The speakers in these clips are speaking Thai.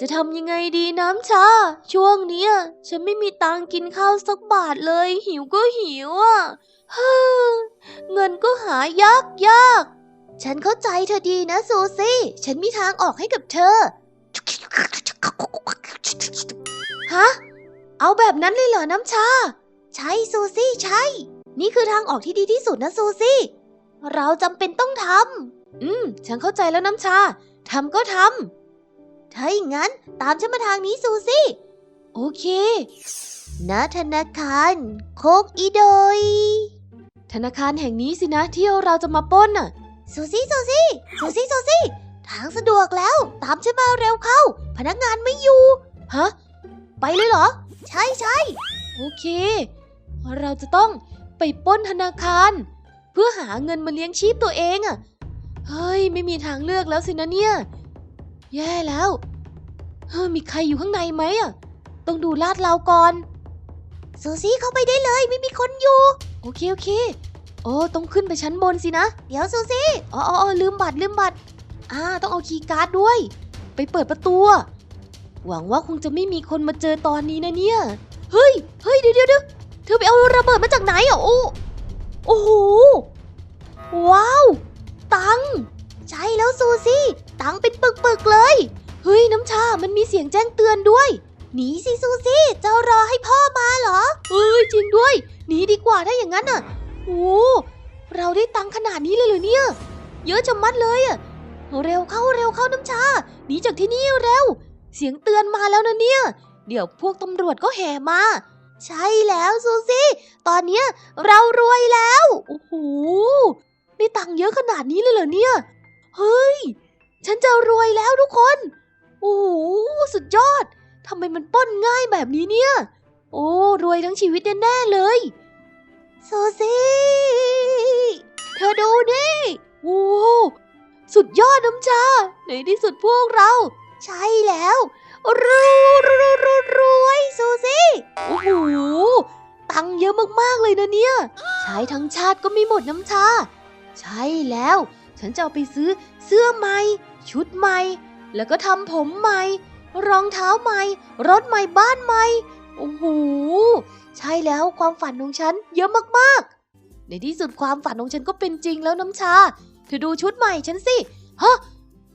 จะทำยังไงดีน้ำชา ช่วงเนี้ย ฉันไม่มีตังกินข้าวสักบาทเลย หิวก็หิวอะเงินก็หายากยาก ฉันเข้าใจเธอดีนะซูซี่ ฉันมีทางออกให้กับเธอ ฮะ เอาแบบนั้นเลยเหรอน้ำชา ใช่ซูซี่ใช่ นี่คือทางออกที่ดีที่สุดนะซูซี่ เราจำเป็นต้องทำ อืม ฉันเข้าใจแล้วน้ำชา ทำก็ทำ ถ้าอย่างนั้นตามฉันมาทางนี้ซูซี่ โอเคณธนาคารโคกอีโดย ธนาคารแห่งนี้สินะที่เราจะมาปล้นน่ะซูซี่ซูซี่ซูซี่ซูซี่ ทางสะดวกแล้ว ตามฉันมาเร็วเข้า พนักงานไม่อยู่ ฮะ ไปเลยเหรอ ใช่ใช่โอเค เราจะต้องไปปล้นธนาคาร เพื่อหาเงินมาเลี้ยงชีพตัวเองอะเฮ้ย ไม่มีทางเลือกแล้วสินะเนี่ย แย่แล้วเฮ้มีใครอยู่ข้างในไหมอะต้องดูลาดเราก่อนซูซี่เข้าไปได้เลยไม่มีคนอยู่ โอเคโอเคโอ้ต้องขึ้นไปชั้นบนสินะ เดี๋ยวซูซี่อ๋ออ๋อลืมบัตรลืมบัตรอ่าต้องเอาคีย์การ์ดด้วย ไปเปิดประตู หวังว่าคงจะไม่มีคนมาเจอตอนนี้นะเนี่ย เฮ้ยเฮ้ยเดี๋ยวเดี๋ยวเธอไปเอาระเบิดมาจากไหนอะโอ้โอ้โหว้าว ตัง ใช่แล้วซูซี่ ตังเป็นปึกๆเลย เฮ้ยน้ำชา มันมีเสียงแจ้งเตือนด้วย หนีสิซูซี่ เจ้ารอให้พ่อมาเหรอ เฮ้ยจริงด้วย หนีดีกว่าถ้าอย่างนั้นน่ะโอ้เราได้ตังขนาดนี้เลยเหรอเนี่ย เยอะจะมัดเลยอะ เร็วเข้าเร็วเข้าน้ำชา หนีจากที่นี่เร็ว เสียงเตือนมาแล้วนะเนี่ย เดี๋ยวพวกตำรวจก็แห่มา ใช่แล้วซูซี่ ตอนเนี้ยเรารวยแล้ว โอ้โหได้ตังเยอะขนาดนี้เลยเหรอเนี่ย เฮ้ย ฉันจะรวยแล้วทุกคน โอ้โหสุดยอด ทำไมมันป้นง่ายแบบนี้เนี่ย โอ้ รวยทั้งชีวิตแน่ๆเลยซูซี่เธอดูนี่โอ้สุดยอดน้ำชา ในที่สุดพวกเรา ใช่แล้วรวยรวยรวยรวยซูซี่โอ้โหตังค์เยอะมากๆเลยนะเนี่ย ใช้ทั้งชาติก็ไม่หมดน้ำชา ใช่แล้ว ฉันจะเอาไปซื้อเสื้อใหม่ ชุดใหม่ แล้วก็ทำผมใหม่ รองเท้าใหม่ รถใหม่บ้านใหม่ โอ้โห ใช่แล้วความฝันของฉันเยอะมากๆ ในที่สุดความฝันของฉันก็เป็นจริงแล้วน้ำชา เธอดูชุดใหม่ฉันสิ ฮะ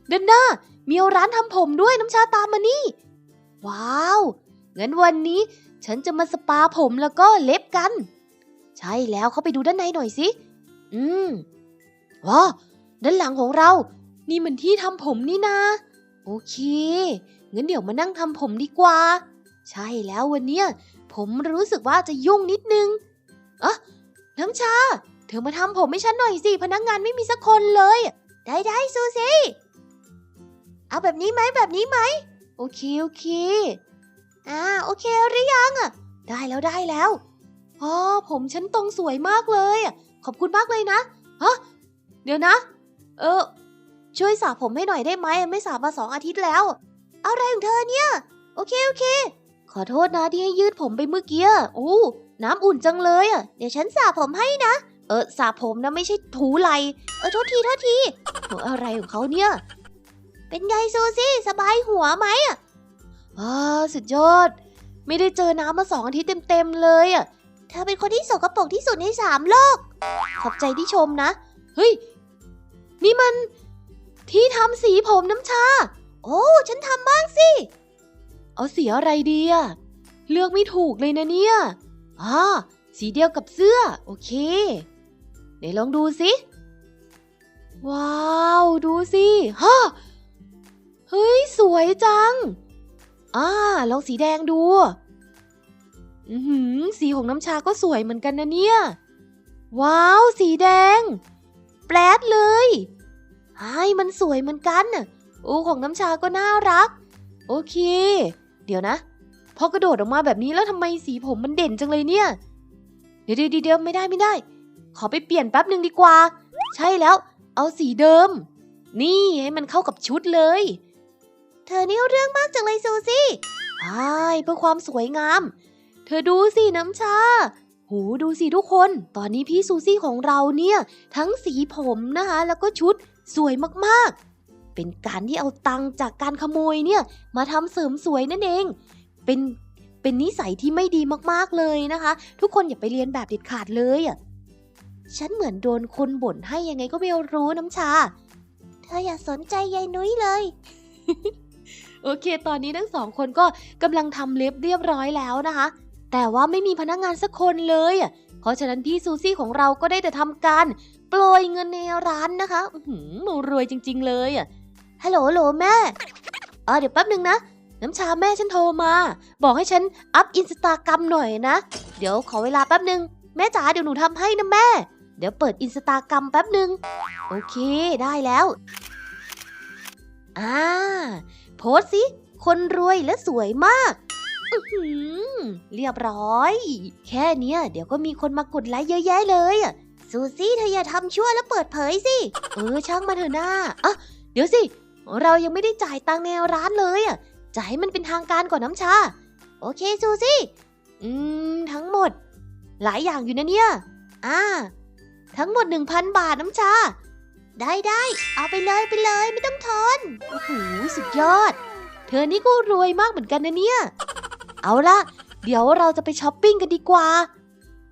เดนน่ามีร้านทำผมด้วยน้ำชาตามมานี่ ว้าว งั้นวันนี้ฉันจะมาสปาผมแล้วก็เล็บกัน ใช่แล้วเข้าไปดูด้านในหน่อยสิ อืมว้าด้านหลังของเรา นี่มันที่ทำผมนี่นาโอเคงั้นเดี๋ยวมานั่งทำผมดีกว่า ใช่แล้ววันเนี้ยผมรู้สึกว่าจะยุ่งนิดนึงอะน้ำชา เธอมาทำผมให้ฉันหน่อยสิ พนักงานไม่มีสักคนเลย ได้ได้ซูซี่เอาแบบนี้ไหมแบบนี้ไหม โอเค โอเค อ่า โอเคหรือยังอะ ได้แล้วได้แล้วอ๋อผมฉันตรงสวยมากเลย ขอบคุณมากเลยนะฮะเดี๋ยวนะ เออ ช่วยสระผมให้หน่อยได้ไหมไม่สระมาสองอาทิตย์แล้ว อะไรของเธอเนี่ย โอเคโอเค ขอโทษนะที่ให้ยืดผมไปเมื่อกี้โอ้น้ำอุ่นจังเลยอะเดี๋ยวฉันสระผมให้นะ เออสระผมนะไม่ใช่ถูไหลเออโทษทีโทษทีโหอะไรของเขาเนี่ย เป็นไงซูซี่สบายหัวไหมอะอ่าสุดยอด ไม่ได้เจอน้ำมาสองอาทิตย์เต็มๆเลยอะเธอเป็นคนที่สกปรกที่สุดในสามโลก ขอบใจที่ชมนะ เฮ้ย นี่มัน ที่ทำสีผมน้ำชา โอ้ ฉันทำบ้างสิ เอาสีอะไรดีอะเลือกไม่ถูกเลยนะเนี่ยอ่าสีเดียวกับเสื้อ โอเค ไหนลองดูสิ ว้าว ดูสิฮะเฮ้ย สวยจัง อ่า ลองสีแดงดู อือหือสีของน้ำชาก็สวยเหมือนกันนะเนี่ย ว้าว สีแดง แปลดเลย อ้ยมันสวยเหมือนกันน่ะโอ้ของน้ำชาก็น่ารัก โอเค เดี๋ยวนะ พอกระโดดออกมาแบบนี้แล้วทำไมสีผมมันเด่นจังเลยเนี่ยเดี๋ยวเดี๋ยวเดี๋ยวไม่ได้ไม่ได้ ขอไปเปลี่ยนแป๊บหนึ่งดีกว่า ใช่แล้ว เอาสีเดิม นี่ให้มันเข้ากับชุดเลย เธอนี่เอาเรื่องมากจังเลยซูซี่ใช่เพื่อความสวยงาม เธอดูสิน้ำชา หูดูสิทุกคน ตอนนี้พี่ซูซี่ของเราเนี่ย ทั้งสีผมนะคะ แล้วก็ชุด สวยมากๆ เป็นการที่เอาตังจากการขโมยเนี่ยมาทำเสริมสวยนั่นเอง เป็นเป็นนิสัยที่ไม่ดีมากๆเลยนะคะ ทุกคนอย่าไปเรียนแบบเด็ดขาดเลยอะฉันเหมือนโดนคนบ่นให้ยังไงก็ไม่รู้น้ำชา เธออย่าสนใจยายนุ้ยเลย โอเค ตอนนี้ทั้งสองคนก็กำลังทำเล็บเรียบร้อยแล้วนะคะ แต่ว่าไม่มีพนักงานสักคนเลยอะ เพราะฉะนั้นพี่ซูซี่ของเราก็ได้แต่ทำการโปรยเงินในร้านนะคะหือรวยจริง ๆ เลยอะฮัลโหลโหลแม่เออเดี๋ยวแป๊บหนึ่งนะน้ำชาแม่ฉันโทรมา บอกให้ฉันอัพอินสตาแกรมหน่อยนะ เดี๋ยวขอเวลาแป๊บหนึ่งแม่จ๋าเดี๋ยวหนูทำให้นะแม่ เดี๋ยวเปิดอินสตาแกรมแป๊บหนึ่งโอเคได้แล้วอ่าโพสสิ คนรวยและสวยมาก เรียบร้อย แค่เนี้ยเดี๋ยวก็มีคนมากดไลค์เยอะแยะเลยอะซูซี่เธออย่าทำชั่วแล้วเปิดเผยสิ เออช่างมาเถอะหน้าอะเดี๋ยวสิ เรายังไม่ได้จ่ายตังค์ในร้านเลยอะจ่ายให้มันเป็นทางการก่อนน้ำชา โอเคซูซี่ อืม ทั้งหมด หลายอย่างอยู่นะเนี่ย อ่า ทั้งหมด 1,000 บาทน้ำชา ได้ได้ เอาไปเลยไปเลยไม่ต้องทอน โอ้โหสุดยอด เธอนี่ก็รวยมากเหมือนกันนะเนี่ย เอาละเดี๋ยวเราจะไปช้อปปิ้งกันดีกว่า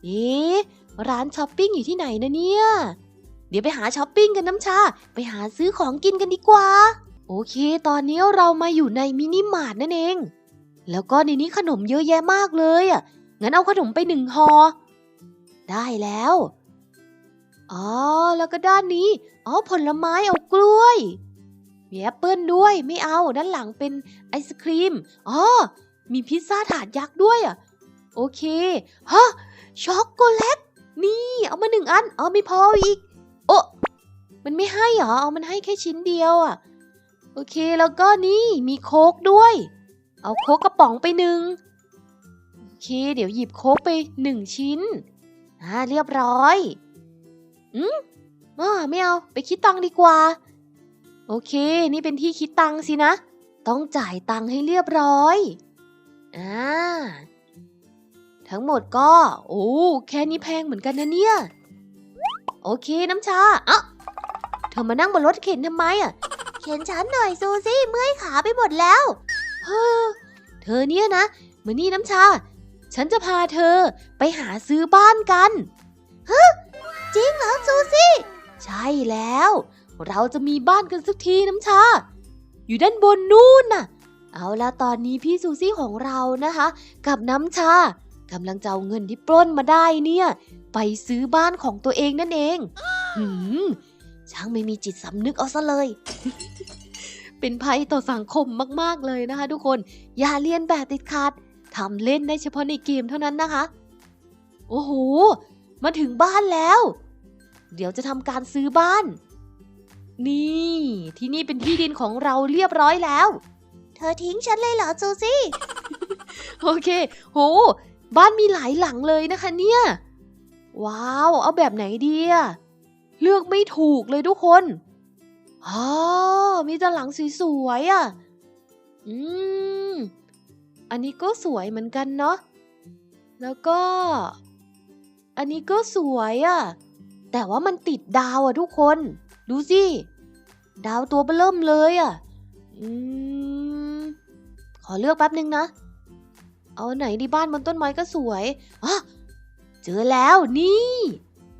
เอ๊ะร้านช้อปปิ้งอยู่ที่ไหนนะเนี่ย เดี๋ยวไปหาช้อปปิ้งกันน้ำชา ไปหาซื้อของกินกันดีกว่า โอเค ตอนนี้เรามาอยู่ในมินิมาร์ทนั่นเอง แล้วก็ในนี้ขนมเยอะแยะมากเลยอะ งั้นเอาขนมไปหนึ่งห่อ ได้แล้ว อ๋อ แล้วก็ด้านนี้ อ๋อ ผลไม้เอากล้วยมีแอปเปิลด้วย ไม่เอา ด้านหลังเป็นไอศครีม อ๋อ มีพิซซ่าถาดยักษ์ด้วยอะ โอเคฮะช็อกโกแลต นี่ เอามาหนึ่งอัน เอาไม่พออีก โอ้มันไม่ให้เหรอ เอามันให้แค่ชิ้นเดียวอะ โอเคแล้วก็นี่มีโค้กด้วย เอาโค้กกระป๋องไปหนึ่งโอเค เดี๋ยวหยิบโค้กไปหนึ่งชิ้น อ่าเรียบร้อย อืมอ่าไม่เอา ไปคิดตังดีกว่า โอเค นี่เป็นที่คิดตังสินะ ต้องจ่ายตังให้เรียบร้อย อ่า ทั้งหมดก็ โอ้ แค่นี้แพงเหมือนกันนะเนี่ย โอเคน้ำชาอะเธอมานั่งบนรถเข็นทำไมอะ เข็นฉันหน่อยซูซี่เมื่อยขาไปหมดแล้วเฮ้อเธอเนี่ยนะมานี่น้ำชา ฉันจะพาเธอไปหาซื้อบ้านกันฮะจริงเหรอซูซี่ ใช่แล้ว เราจะมีบ้านกันสักทีน้ำชา อยู่ด้านบนนู่นน่ะ เอาละตอนนี้พี่ซูซี่ของเรานะคะ กับน้ำชากำลังจะเอาเงินที่ปล้นมาได้เนี่ย ไปซื้อบ้านของตัวเองนั่นเอง หืมช่างไม่มีจิตสำนึกเอาซะเลย เป็นภัยต่อสังคมมากๆเลยนะคะ ทุกคน อย่าเลียนแบบติดขาดทำเล่นได้เฉพาะในเกมเท่านั้นนะคะ โอ้โห มาถึงบ้านแล้ว เดี๋ยวจะทำการซื้อบ้าน นี่ ที่นี่เป็นที่ดินของเราเรียบร้อยแล้ว ธอทิ้งฉันเลยเหรอซูซี่ โอเค โห บ้านมีหลายหลังเลยนะคะเนี่ย ว้าว เอาแบบไหนดีอะเลือกไม่ถูกเลยทุกคนอ๋อมีแต่หลังสวยๆอะอืม อันนี้ก็สวยเหมือนกันเนาะ แล้วก็ อันนี้ก็สวยอะ่ะแต่ว่ามันติดดาวอะ่ะทุกคน ดูสิ ดาวตัวเบิ่มเลยอะ่ะอืม อเลือกแป๊บนึงนะ เอาไหนดีบ้านบนต้นไม้ก็สวยอะเจอแล้วนี่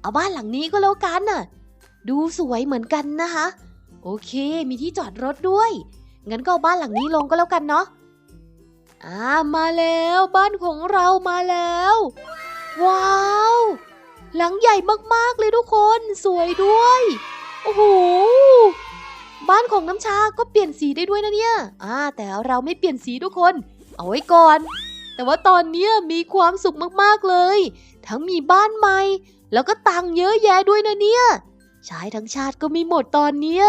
เอาบ้านหลังนี้ก็แล้วกันน่ะ ดูสวยเหมือนกันนะคะ โอเค มีที่จอดรถด้วย งั้นก็เอาบ้านหลังนี้ลงก็แล้วกันเนาะอ่ามาแล้วบ้านของเรามาแล้ว ว้าว หลังใหญ่มากๆเลยทุกคนสวยด้วย โอ้โห บ้านของน้ำชาก็เปลี่ยนสีได้ด้วยนะเนี่ยอ่าแต่เราไม่เปลี่ยนสีทุกคน เอาไว้ก่อน แต่ว่าตอนนี้มีความสุขมากๆเลย ทั้งมีบ้านใหม่ แล้วก็ตังเยอะแยะด้วยนะเนี่ยชายทั้งชาติก็มีหมดตอนเนี้ย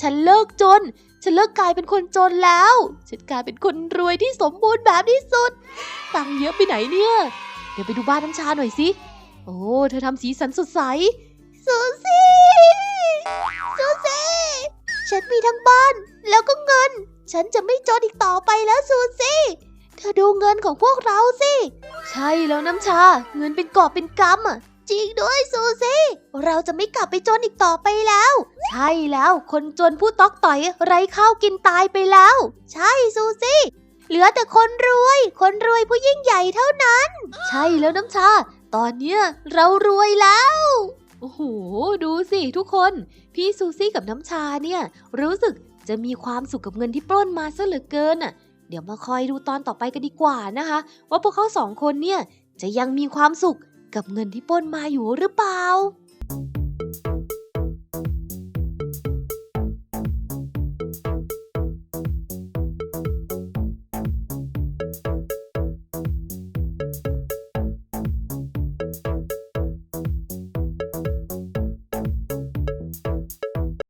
ฉันเลิกจน ฉันเลิกกลายเป็นคนจนแล้ว ฉันกลายเป็นคนรวยที่สมบูรณ์แบบที่สุด ตังเยอะไปไหนเนี่ย เดี๋ยวไปดูบ้านน้ำชาหน่อยสิ โอ้ เธอทำสีสันสดใสซูซี่ซู ฉันมีทั้งบ้าน แล้วก็เงิน ฉันจะไม่จนอีกต่อไปแล้วซูซี่เธอดูเงินของพวกเราสิ ใช่แล้วน้ำชา เงินเป็นกอบเป็นกำอะ จริงด้วยซูซี่ เราจะไม่กลับไปจนอีกต่อไปแล้ว ใช่แล้ว คนจนผู้ตอกต่อยไร้ข้าวกินตายไปแล้ว ใช่ซูซี่ เหลือแต่คนรวย คนรวยผู้ยิ่งใหญ่เท่านั้น ใช่แล้วน้ำชา ตอนเนี้ยเรารวยแล้ว โอ้โห ดูสิทุกคน พี่ซูซี่กับน้ำชาเนี่ย รู้สึกจะมีความสุขกับเงินที่ปล้นมาซะเหลือเกินอะ เดี๋ยวมาคอยดูตอนต่อไปกันดีกว่านะคะ ว่าพวกเขาสองคนเนี่ยจะยังมีความสุขกับเงินที่ปล้นมาอยู่หรือเปล่า